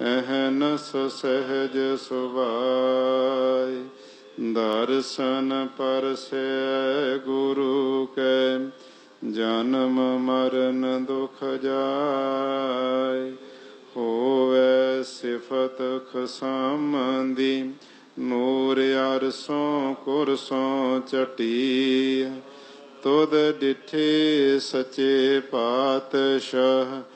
ਅਹਨਸ ਸਹਿਜ ਸੁਭਾਈ ਦਰਸ਼ਨ ਪਰਸੈ ਗੁਰੂ ਕੈ, ਜਨਮ ਮਰਨ ਦੁਖ ਜਾਏ ਹੋਵੇ ਸਿਫਤ ਖਸਮੰਦੀ, ਨੂਰ ਅਰਸੋਂ ਕੁਰਸੋਂ ਚਟੀ ਤੁਦ ਡਿਠੇ ਸੱਚੇ ਪਾਤਸ਼ਾਹ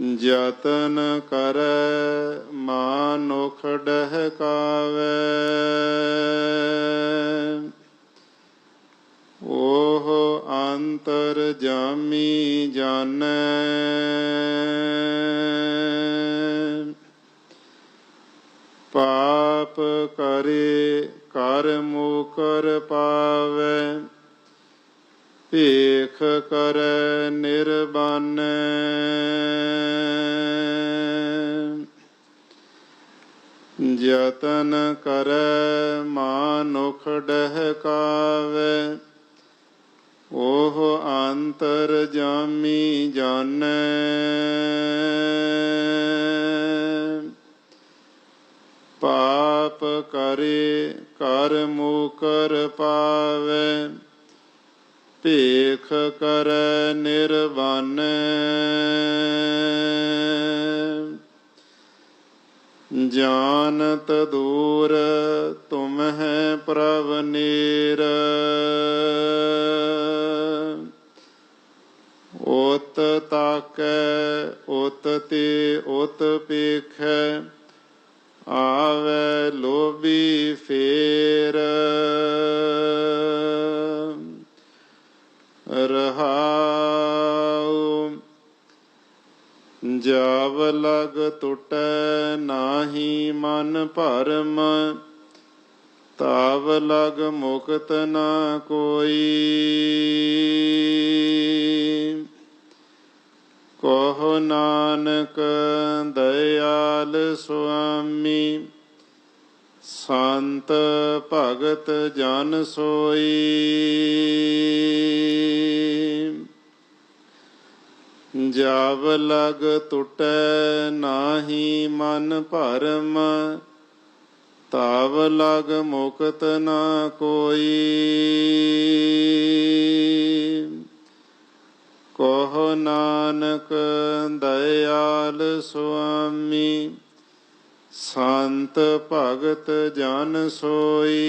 ਯਤਨ ਕਰੈ ਮਾਨੁਖ ਡਹਕਾਵੇ ਉਹ ਅੰਤਰ ਜਾਮੀ ਜਾਣੈ। ਪਾਪ ਕਰੇ ਕਰ ਮੁਕਰ ਪਾਵੇ। ਭੇਖ ਕਰੈ ਨਿਰਬਾਨੈ ਯਤਨ ਕਰੈ ਮਾਨੁਖ ਡਹਕਾਵੇ। ਉਹ ਅੰਤਰ ਜਾਮੀ ਜਾਣੈ। ਪਾਪ ਕਰੇ ਕਰ ਮੁਕਰ ਪਾਵੇ। ਭੇਖ ਕਰੈ ਨਿਰਵਾਨੈ। ਜਾਨਤ ਦੂਰ ਤੁਮ ਹੈ ਪ੍ਰਭ ਨੀਰ। ਉਤ ਤਾਕੈ, ਉਤ ਤੇ ਉਤ ਪੇਖੈ, ਆਵੇ ਲੋਭੀ ਫੇਰ। ਰਹਾਉ। ਜਾਵ ਲਗ ਟੁਟੈ ਨਾਹੀ ਮਨ ਭਰਮ। ਤਾਵ ਲਗ ਮੁਕਤ ਨਾ ਕੋਈ। ਕੋਹ ਨਾਨਕ ਦਇਆਲ ਸੁਆਮੀ, ਸੰਤ ਭਗਤ ਜਨ ਸੋਈ। ਜਬ ਲਗ ਟੁਟੈ ਨਾਹੀ ਮਨ ਭਰਮ, ਤਾਵ ਲਗ ਮੁਕਤ ਨਾ ਕੋਈ। ਕਹੋ ਨਾਨਕ ਦਇਆਲ ਸੁਆਮੀ, ਸੰਤ ਭਗਤ ਜਨ ਸੋਈ।